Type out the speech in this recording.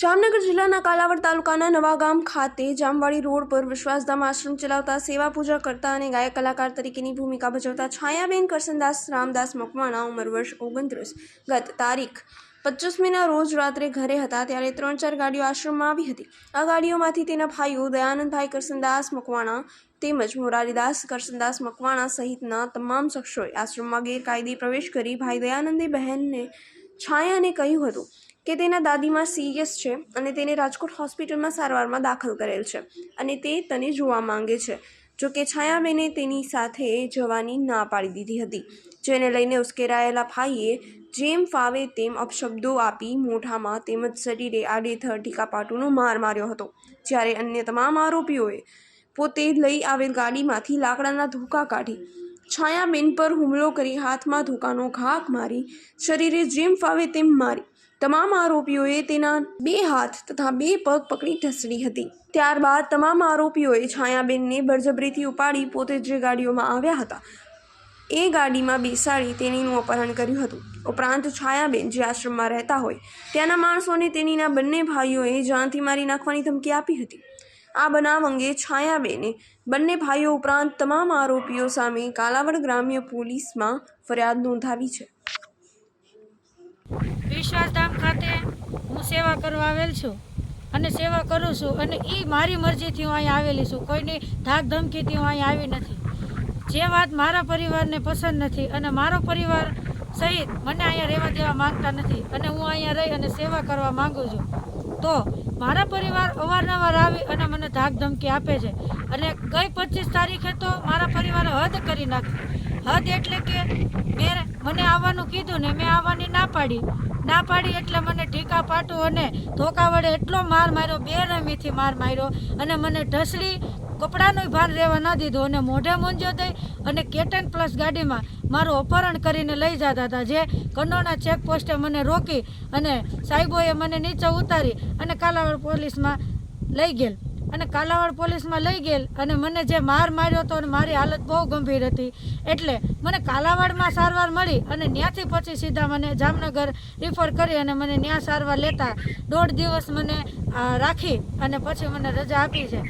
જામનગર જિલ્લાના કાલાવડ તાલુકાના નવાગામ ખાતે જામવાડી રોડ પર વિશ્વાસધામ આશ્રમ ચલાવતા સેવા પૂજા કરતા અને ગાયક કલાકાર તરીકેની ભૂમિકા ભજવતા છાયાબેન કરસનદાસ રામદાસ મકવાણા ઉંમર વર્ષ ઓગણત્રીસ. ગત તારીખ પચીસમીના રોજ રાત્રે ઘરે હતા ત્યારે ત્રણ ચાર ગાડીઓ આશ્રમમાં આવી હતી. આ ગાડીઓમાંથી તેના ભાઈઓ દયાનંદભાઈ કરસનદાસ મકવાણા તેમજ મોરારીદાસ કરસનદાસ મકવાણા સહિતના તમામ શખ્સોએ આશ્રમમાં ગેરકાયદે પ્રવેશ કરી ભાઈ દયાનંદે બહેનને છાયાને કહ્યું હતું. કે તેના દાદીમાં સિરિયસ છે અને તેને રાજકોટ હોસ્પિટલમાં સારવારમાં દાખલ કરેલ છે અને તે તને જોવા માંગે છે. જો કે છાયાબેને તેની સાથે જવાની ના પાડી દીધી હતી. જેને લઈને ઉશ્કેરાયેલા ભાઈએ જેમ ફાવે તેમ અપશબ્દો આપી મોઢામાં તેમજ શરીરે આડેથર ટીકાપાટુનો માર માર્યો હતો. જ્યારે અન્ય તમામ આરોપીઓએ પોતે લઈ આવેલ ગાડીમાંથી લાકડાના ધોકા કાઢી છાયાબેન પર હુમલો કરી હાથમાં ધોકાનો ઘાક મારી શરીરે જેમ ફાવે તેમ મારી તમામ આરોપીઓએ તેના બે હાથ તથા બે પગ પકડી ઢસડી હતી. ત્યારબાદ તમામ આરોપીઓએ છાયાબેનને બળજબરીથી ઉપાડી પોતે જે ગાડીઓમાં આવ્યા હતા. એ ગાડીમાં બેસાડી તેણીનું અપહરણ કર્યું હતું. ઉપરાંત છાયાબેન જે આશ્રમમાં રહેતા હોય, ત્યાંના માણસોને તેણીના બંને ભાઈઓએ જાનથી મારી નાખવાની ધમકી આપી હતી. આ બનાવ અંગે છાયાબેને બંને ભાઈઓ ઉપરાંત તમામ આરોપીઓ સામે કાલાવડ ગ્રામ્ય પોલીસમાં ફરિયાદ નોંધાવી છે. વિશ્વાસધામ ખાતે હું સેવા કરવા આવેલ છું અને સેવા કરું છું અને એ મારી મરજીથી હું અહીં આવેલી છું. કોઈની ધાક ધમકીથી હું અહીં આવી નથી. જે વાત મારા પરિવારને પસંદ નથી અને મારો પરિવાર સહિત મને અહીંયા રહેવા દેવા માંગતા નથી અને હું અહીંયા રહી અને સેવા કરવા માગું છું, તો મારા પરિવાર અવારનવાર આવી અને મને ધાક ધમકી આપે છે. અને ગઈ પચીસ તારીખે તો મારા પરિવારે હદ કરી નાખી. હદ એટલે કે મેં મને આવવાનું કીધું ને મેં આવવાની ના પાડી. ના પાડી એટલે મને ટીકા પાટું અને ધોકા વડે એટલો માર માર્યો બે રમીથી માર માર્યો અને મને ઢસડી કપડાનું ભાન રહેવા ન દીધું અને મોઢે મૂંઝ્યો દઈ અને કેટન પ્લસ ગાડીમાં મારું અપહરણ કરીને લઈ જતા હતા. જે કંડોણા ચેકપોસ્ટે મને રોકી અને સાહેબોએ મને નીચે ઉતારી અને કાલાવડ પોલીસમાં લઈ ગયેલ. અને કાલાવાડ પોલીસમાં લઈ ગયેલ અને મને જે માર માર્યો હતો અને મારી હાલત બહુ ગંભીર હતી. એટલે મને કાલાવાડમાં સારવાર મળી અને ત્યાંથી પછી સીધા મને જામનગર રિફર કરી અને મને ત્યાં સારવાર લેતા દોઢ દિવસ મને રાખી અને પછી મને રજા આપી છે.